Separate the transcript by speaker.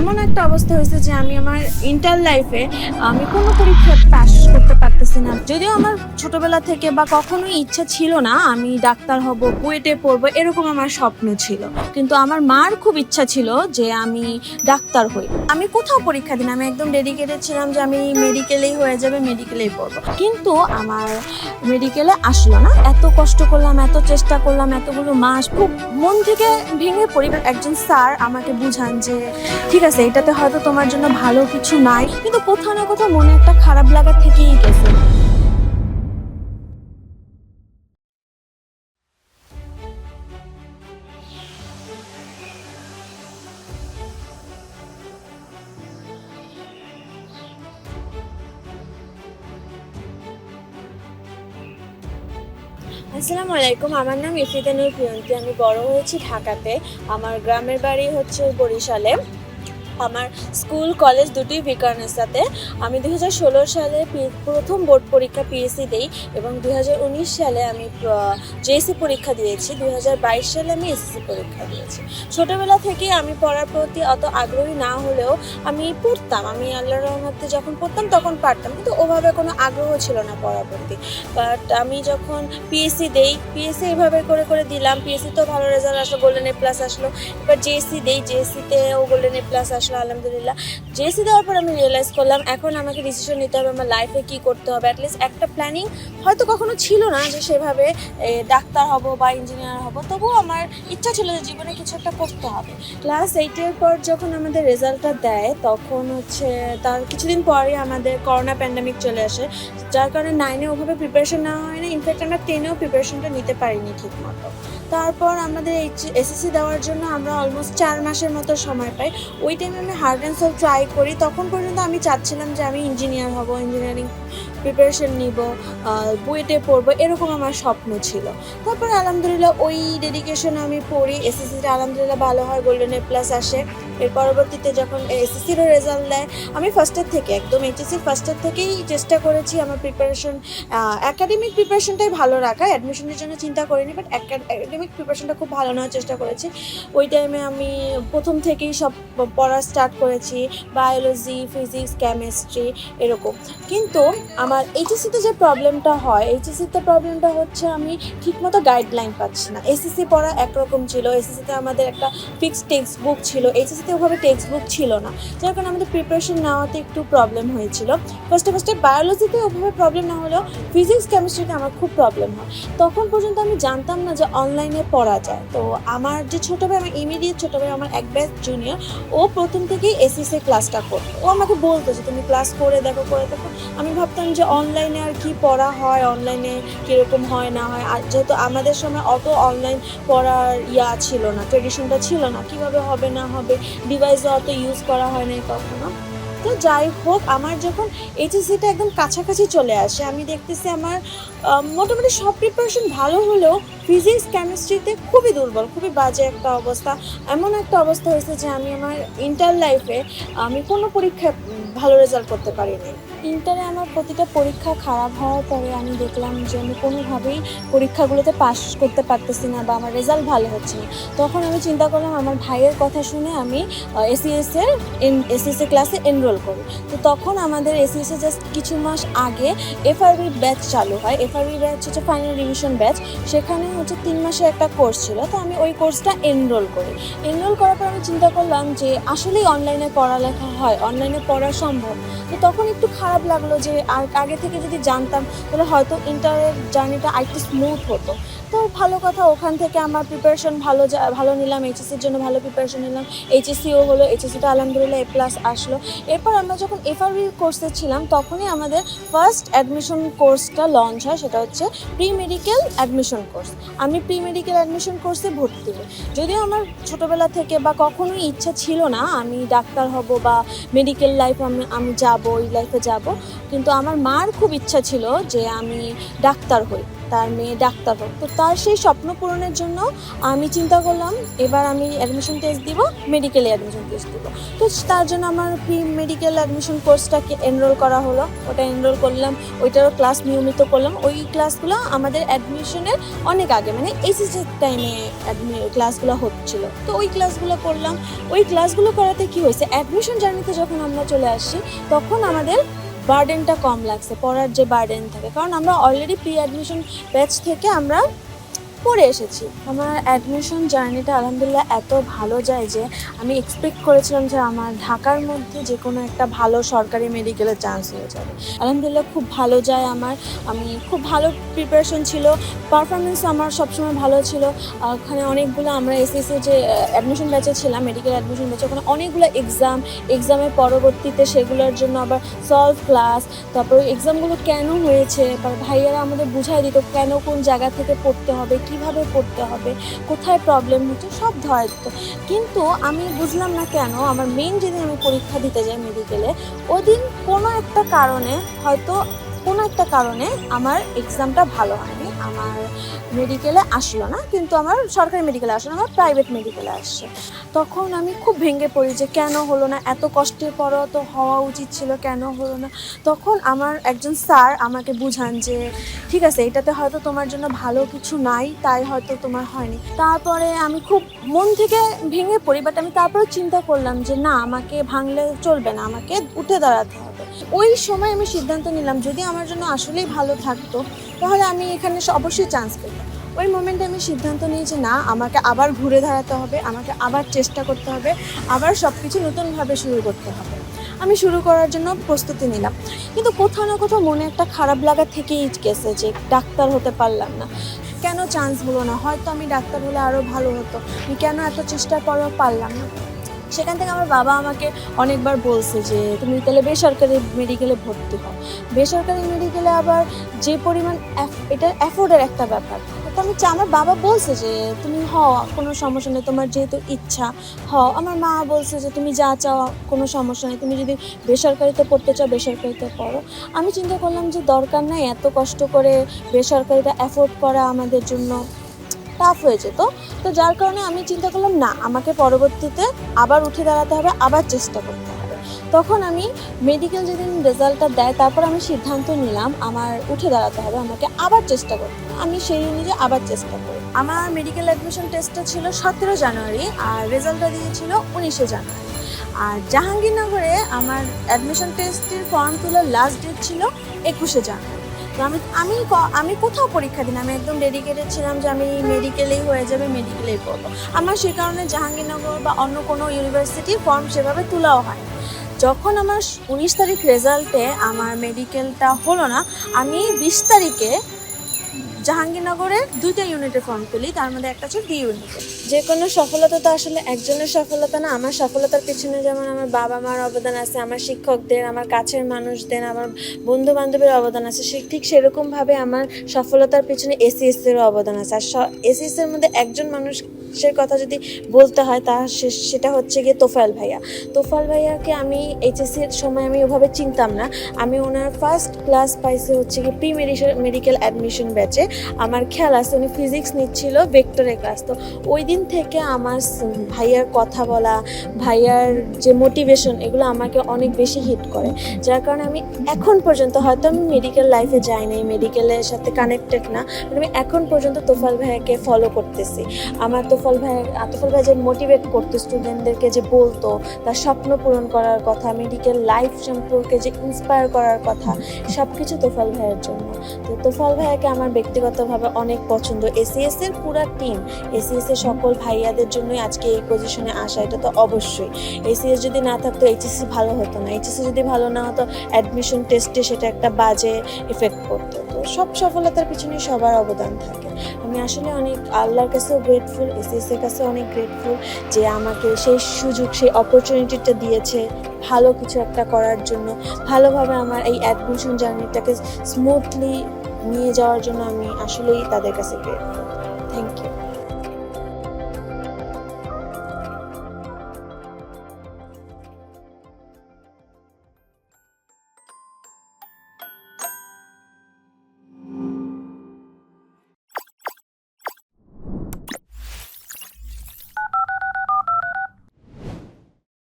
Speaker 1: এমন একটা অবস্থা হয়েছে যে আমি আমার ইন্টার লাইফে আমি কোনো পরীক্ষা পাস করতে পারতেছি না। যদিও আমার ছোটবেলা থেকে বা কখনোই ইচ্ছা ছিল না আমি ডাক্তার হব, বুয়েটে পড়ব, এরকম আমার স্বপ্ন ছিল। কিন্তু আমার মার খুব ইচ্ছা ছিল যে আমি ডাক্তার হই। আমি কোথাও পরীক্ষা দিন আমি একদম ডেডিকেটেড ছিলাম যে আমি মেডিকেলেই হয়ে যাবে মেডিকেলেই পড়ব। কিন্তু আমার মেডিকেলে আসলো না। এত কষ্ট করলাম, এত চেষ্টা করলাম, এতগুলো মাস খুব মন থেকে ভেঙে পড়ি। একজন স্যার আমাকে বুঝান যে, ঠিক আছে এটাতে হয়তো তোমার জন্য ভালো কিছু নাই। কিন্তু কোথাও না কোথাও মনে একটা খারাপ লাগা থেকেই গেছে। আসসালামু আলাইকুম, আমার নাম ইফরিতানুর প্রিয়ন্তী। আমি বড় হয়েছি ঢাকাতে। আমার গ্রামের বাড়ি হচ্ছে বরিশালে। আমার স্কুল, কলেজ দুটি বিকারনেসাতে আমি দু হাজার ষোলো সালে প্রথম বোর্ড পরীক্ষা পিএসসি দিই এবং দু হাজার উনিশ সালে আমি জেএসসি পরীক্ষা দিয়েছি। দু হাজার বাইশ সালে আমি এসএসসি পরীক্ষা দিয়েছি। ছোটোবেলা থেকে আমি পড়ার প্রতি অত আগ্রহী না হলেও আমি পড়তাম। আমি আল্লাহর রহমতে যখন পড়তাম তখন পারতাম, কিন্তু ওভাবে কোনো আগ্রহ ছিল না পড়ার প্রতি। বাট আমি যখন পিএসসি দেই পিএসসি এইভাবে করে করে দিলাম। পিএসসি তো ভালো রেজাল্ট আসলো গোল্ডেন এ প্লাস আসলো। এবার জেএসসি দেই জেএসসিতেও গোল্ডেন এ প্লাস আসলো। আলহামদুলিল্লাহ। জেসি দেওয়ার পর আমি রিয়েলাইজ করলাম, এখন আমাকে ডিসিশন নিতে হবে আমার লাইফে কী করতে হবে। অ্যাটলিস্ট একটা প্ল্যানিং হয়তো কখনো ছিল না যে সেভাবে ডাক্তার হব বা ইঞ্জিনিয়ার হব। তবুও আমার ইচ্ছা ছিল যে জীবনে কিছু একটা করতে হবে। ক্লাস এইটের পর যখন আমাদের রেজাল্টটা দেয়, তখন হচ্ছে তার কিছুদিন পরে আমাদের করোনা প্যান্ডামিক চলে আসে। যার কারণে নাইনে ওভাবে প্রিপারেশন নেওয়া হয় না ইনফ্যাক্ট আমরা টেনেও প্রিপারেশনটা নিতে পারিনি ঠিক মতো তারপর আমাদের এসএসসি দেওয়ার জন্য আমরা অলমোস্ট চার মাসের মতো সময় পাই। ওই টাইমে আমি হার্ড অ্যান্ড সোল ট্রাই করি। তখন পর্যন্ত আমি চাচ্ছিলাম যে আমি ইঞ্জিনিয়ার হব ইঞ্জিনিয়ারিং প্রিপারেশন নিব বুয়েটে পড়ব, এরকম আমার স্বপ্ন ছিল। তারপর আলহামদুলিল্লাহ ওই ডেডিকেশন আমি পড়ি এসএসসিটা আলহামদুলিল্লাহ ভালো হয় গোল্ডেন এ প্লাস আসে। এর পরবর্তীতে যখন এসএসসিরও রেজাল্ট দেয়, আমি ফার্স্টের থেকে, একদম এইচএসসি ফার্স্টের থেকেই চেষ্টা করেছি আমার প্রিপারেশন একাডেমিক প্রিপারেশনটাই ভালো রাখা অ্যাডমিশনের জন্য চিন্তা করিনি বাট একাডেমিক প্রিপারেশনটা খুব ভালো নেওয়ার চেষ্টা করেছি। ওই টাইমে আমি প্রথম থেকেই সব পড়া স্টার্ট করেছি বায়োলজি ফিজিক্স কেমিস্ট্রি এরকম। কিন্তু আমার এইচএসসিতে যে প্রবলেমটা হয় এইচএসসিতে প্রবলেমটা হচ্ছে আমি ঠিকমতো গাইডলাইন পাচ্ছি না। এসএসসি পড়া একরকম ছিল এসএসসিতে আমাদের একটা ফিক্সড টেক্সট বুক ছিল এইচএসসিতে ওভাবে টেক্সট বুক ছিল না, যার কারণে আমাদের প্রিপারেশন নেওয়াতে একটু প্রবলেম হয়েছিল। ফার্স্টে ফার্স্টে বায়োলজিতে ওভাবে প্রবলেম না হলেও ফিজিক্স কেমিস্ট্রিতে আমার খুব প্রবলেম হয়। তখন পর্যন্ত আমি জানতাম না যে অনলাইনে পড়া যায়। তো আমার যে ছোটো ভাই আমার ইমিডিয়েট ছোটো ভাই আমার এক ব্যাচ জুনিয়র ও প্রথম থেকেই এসএসসি ক্লাসটা করতো। ও আমাকে বলতো যে, তুমি ক্লাস করে দেখো করে দেখো। আমি ভাবতাম যে অনলাইনে আর কি পড়া হয় অনলাইনে কীরকম হয়, না হয়। আর যেহেতু আমাদের সময় অত অনলাইন পড়ার ইয়া ছিল না ট্রেডিশনটা ছিল না, কীভাবে হবে, না হবে ডিভাইসও অত ইউজ করা হয় না কখনো। তো যাই হোক, আমার যখন এইচএসসিটা একদম কাছাকাছি চলে আসে, আমি দেখতেছি আমার মোটামুটি সব প্রিপারেশন ভালো হলেও ফিজিক্স কেমিস্ট্রিতে খুবই দুর্বল, খুবই বাজে একটা অবস্থা। এমন একটা অবস্থা হয়েছে যে আমি আমার ইন্টার লাইফে আমি কোনো পরীক্ষায় ভালো রেজাল্ট করতে পারিনি। ইন্টারে আমার প্রতিটা পরীক্ষা খারাপ হওয়ার পরে আমি দেখলাম যে আমি কোনোভাবেই পরীক্ষাগুলোতে পাস করতে পারতেছি না বা আমার রেজাল্ট ভালো হচ্ছে না। তখন আমি চিন্তা করলাম, আমার ভাইয়ের কথা শুনে আমি এসিএস এর এসিএসসি ক্লাসে এনরোল করি। তো তখন আমাদের এসিএস এ জাস্ট কিছু মাস আগে এফআরবি ব্যাচ চালু হয়। এফআরবি ব্যাচ হচ্ছে ফাইনাল রিভিশন ব্যাচ সেখানে হচ্ছে তিন মাসে একটা কোর্স ছিল। তো আমি ওই কোর্সটা এনরোল করি। এনরোল করার পর আমি চিন্তা করলাম যে আসলেই অনলাইনে পড়ালেখা হয় অনলাইনে পড়া সম্ভব। তো তখন একটু খারাপ লাগল যে আর আগে থেকে যদি জানতাম, তাহলে হয়তো ইন্টারের জার্নিটা আরেকটু স্মুথ হতো। তো ভালো কথা, ওখান থেকে আমার প্রিপারেশন ভালো ভালো নিলাম এইচএসসির জন্য ভালো প্রিপারেশন নিলাম। এইচএসসিও হলো এইচএসসিটা আলহামদুলিল্লাহ এ প্লাস আসলো। এরপর আমরা যখন এফআরবি কোর্সে ছিলাম, তখনই আমাদের ফার্স্ট অ্যাডমিশন কোর্সটা লঞ্চ হয়, সেটা হচ্ছে প্রি মেডিকেল অ্যাডমিশন কোর্স আমি প্রি মেডিকেল অ্যাডমিশন কোর্সে ভর্তি। হই যদিও আমার ছোটোবেলা থেকে বা কখনোই ইচ্ছা ছিল না, আমি ডাক্তার হব বা মেডিকেল লাইফ আমি আমি যাব ওই লাইফে যাব। কিন্তু আমার মার খুব ইচ্ছা ছিল যে আমি ডাক্তার হই, তার মেয়ে ডাক্তার হোক। তো তার সেই স্বপ্ন পূরণের জন্য আমি চিন্তা করলাম, এবার আমি অ্যাডমিশন টেস্ট দিব মেডিকেলে অ্যাডমিশন টেস্ট দিব। তো তার জন্য আমার প্রি মেডিকেল অ্যাডমিশন কোর্সটাকে এনরোল করা হলো। ওটা এনরোল করলাম, ওইটারও ক্লাস নিয়মিত করলাম। ওই ক্লাসগুলো আমাদের অ্যাডমিশনের অনেক আগে মানে এইচএসের টাইমে ক্লাসগুলো হচ্ছিল। তো ওই ক্লাসগুলো করলাম। ওই ক্লাসগুলো করাতে কি হয়েছে? অ্যাডমিশন জার্নিতে যখন আমরা চলে আসি, তখন আমাদের বার্ডেনটা কম লাগছে, পড়ার যে বার্ডেন থাকে। কারণ আমরা অলরেডি প্রি অ্যাডমিশন ব্যাচ থেকে আমরা পড়ে এসেছি। আমার অ্যাডমিশন জার্নিটা আলহামদুলিল্লাহ এত ভালো যায় যে আমি এক্সপেক্ট করেছিলাম যে আমার ঢাকার মধ্যে যে কোনো একটা ভালো সরকারি মেডিকেলের চান্স হয়ে যাবে। আলহামদুলিল্লাহ খুব ভালো যায় আমার। আমি খুব ভালো প্রিপারেশন ছিল। পারফরমেন্স আমার সবসময় ভালো ছিল। ওখানে অনেকগুলো আমরা এসএসসি যে অ্যাডমিশন ব্যাচে ছিলাম মেডিকেল অ্যাডমিশন ব্যাচে ওখানে অনেকগুলো এক্সাম এক্সামের পরবর্তীতে সেগুলোর জন্য আবার সলভ ক্লাস তারপরে এক্সামগুলো কেন হয়েছে? বা ভাইয়ারা আমাদের বুঝাই দিত কেন কোন জায়গা থেকে পড়তে হবে কীভাবে করতে হবে, কোথায় প্রবলেম হচ্ছে, সব ধরত কিন্তু আমি বুঝলাম না কেন, আমার মেন যেদিন আমি পরীক্ষা দিতে যাই মেডিকেলে ওদিন কোনো একটা কারণে হয়তো কোনো একটা কারণে আমার এক্সামটা ভালো হয়নি। আমার মেডিকেলে আসলো না, কিন্তু আমার সরকারি মেডিকেলে আসলো না, আমার প্রাইভেট মেডিকেলে আসছে তখন আমি খুব ভেঙে পড়ি যে কেন হলো না, এত কষ্টের পরও তো হওয়া উচিত ছিল, কেন হলো না? তখন আমার একজন স্যার আমাকে বুঝান যে, ঠিক আছে, এটাতে হয়তো তোমার জন্য ভালো কিছু নাই, তাই হয়তো তোমার হয়নি। তারপরে আমি খুব মন থেকে ভেঙে পড়ি বাট আমি তারপরে চিন্তা করলাম যে, না, আমাকে ভাঙলে চলবে না, আমাকে উঠে দাঁড়াতে হবে। ওই সময় আমি সিদ্ধান্ত নিলাম, যদি আমার জন্য আসলেই ভালো থাকতো, তাহলে আমি এখানে অবশ্যই চান্স পেতাম। ওই মোমেন্টে আমি সিদ্ধান্ত যে না, আমাকে আবার ঘুরে দাঁড়াতে হবে, আমাকে আবার চেষ্টা করতে হবে, আবার সব কিছু নতুনভাবে শুরু করতে হবে। আমি শুরু করার জন্য প্রস্তুতি নিলাম। কিন্তু কোথাও না কোথাও মনে একটা খারাপ লাগা থেকেই গেছে যে ডাক্তার হতে পারলাম না। কেন চান্স হলো না? হয়তো আমি ডাক্তার হলে আরও ভালো হতো। আমি কেন এত চেষ্টা পরেও পারলাম না? সেখান থেকে আমার বাবা আমাকে অনেকবার বলছে যে, তুমি তাহলে বেসরকারি মেডিকেলে ভর্তি হও। বেসরকারি মেডিকেলে আবার যে পরিমাণ এটা অ্যাফোর্ডের একটা ব্যাপার। তো আমি আমার বাবা বলছে যে, তুমি হও, কোনো সমস্যা নেই। তোমার যেহেতু ইচ্ছা, হও। আমার মা বলছে যে, তুমি যা চাও, কোনো সমস্যা নেই। তুমি যদি বেসরকারিতে পড়তে চাও, বেসরকারিতে পড়ো। আমি চিন্তা করলাম যে, দরকার নাই এত কষ্ট করে বেসরকারিটা অ্যাফোর্ড করা আমাদের জন্য। টাফ হয়ে যেত। তো যার কারণে আমি চিন্তা করলাম, না, আমাকে পরবর্তীতে আবার উঠে দাঁড়াতে হবে, আবার চেষ্টা করতে হবে। তখন আমি মেডিকেল যেদিন রেজাল্টটা দেয়, তারপর আমি সিদ্ধান্ত নিলাম, আমার উঠে দাঁড়াতে হবে, আমাকে আবার চেষ্টা করতে। আমি সেই অনুযায়ী আবার চেষ্টা করি। আমার মেডিকেল অ্যাডমিশন টেস্টটা ছিল সতেরো জানুয়ারি, আর রেজাল্টটা দিয়েছিল উনিশে জানুয়ারি। আর জাহাঙ্গীরনগরে আমার অ্যাডমিশন টেস্টের ফর্ম তোলার লাস্ট ডেট ছিল একুশে জানুয়ারি। আমি আমি আমি কোথাও পরীক্ষা দিন আমি একদম ডেডিকেটেড ছিলাম যে আমি মেডিকেলেই হয়ে যাবে মেডিকেলেই পড়ব। আমার সে কারণে জাহাঙ্গীরনগর বা অন্য কোনো ইউনিভার্সিটি ফর্ম সেভাবে তোলাও হয় যখন আমার উনিশ তারিখ রেজাল্টে আমার মেডিকেলটা হলো না, আমি বিশ তারিখে জাহাঙ্গীরনগরের দুইটা ইউনিটের ফর্ম তুলি, তার মধ্যে একটা হচ্ছে ডি ইউনিটের যে কোনো সফলতা তো আসলে একজনের সফলতা না, আমার সফলতার পিছনে যেমন আমার বাবা মার অবদান আছে, আমার শিক্ষকদের, আমার কাছের মানুষদের, আমার বন্ধু বান্ধবের অবদান আছে, সে ঠিক সেরকমভাবে আমার সফলতার পিছনে এসিএস এরও অবদান আছে। আর এসিএস এর মধ্যে একজন মানুষের কথা যদি বলতে হয়, তা সে- সেটা হচ্ছে গিয়ে তোফাল ভাইয়া। তোফাল ভাইয়াকে আমি এইচএসসির সময় আমি ওভাবে চিনতাম না। আমি ওনার ফার্স্ট ক্লাস পাইছি হচ্ছে কি প্রি মেডিকেল অ্যাডমিশন ব্যাচে আমার খেয়াল আছে, উনি ফিজিক্স নিচ্ছিল ভেক্টরের ক্লাস তো ওই দিন থেকে আমার ভাইয়ার কথা বলা, ভাইয়ার যে মোটিভেশন এগুলো আমাকে অনেক বেশি হিট করে। যার কারণে আমি এখন পর্যন্ত হয়তো আমি মেডিকেল লাইফে যাইনি মেডিকেলের সাথে কানেক্টেড না আমি এখন পর্যন্ত তোফাল ভাইয়াকে ফলো করতেছি। আমার তোফাল ভাই তোফাল ভাই যে মোটিভেট করতো স্টুডেন্টদেরকে যে বলতো, তার স্বপ্ন পূরণ করার কথা মেডিকেল লাইফ সম্পর্কে যে ইন্সপায়ার করার কথা সব কিছু তোফাল ভাইয়ের জন্য। তো তোফাল ভাইয়াকে আমার ব্যক্তিগতভাবে অনেক পছন্দ। এসিএস এর পুরা টিম এসিএস এর সকল ভাইয়াদের জন্যই আজকে এই পজিশনে আসা, এটা তো অবশ্যই। এসিএস যদি না থাকতো এইচএসসি ভালো হতো না। এইচএসসি যদি ভালো না হতো অ্যাডমিশন টেস্টে সেটা একটা বাজে এফেক্ট করতো সব সফলতার পিছনে সবার অবদান থাকে। আমি আসলে অনেক আল্লাহর কাছেও গ্রেটফুল এসএসের কাছে অনেক গ্রেটফুল যে আমাকে সেই সুযোগ, সেই অপরচুনিটিটা দিয়েছে ভালো কিছু একটা করার জন্য। ভালোভাবে আমার এই অ্যাডমিশন জার্নিটাকে স্মুথলি নিয়ে যাওয়ার জন্য আমি আসলেই তাদের কাছে গ্রেটফুল থ্যাংক ইউ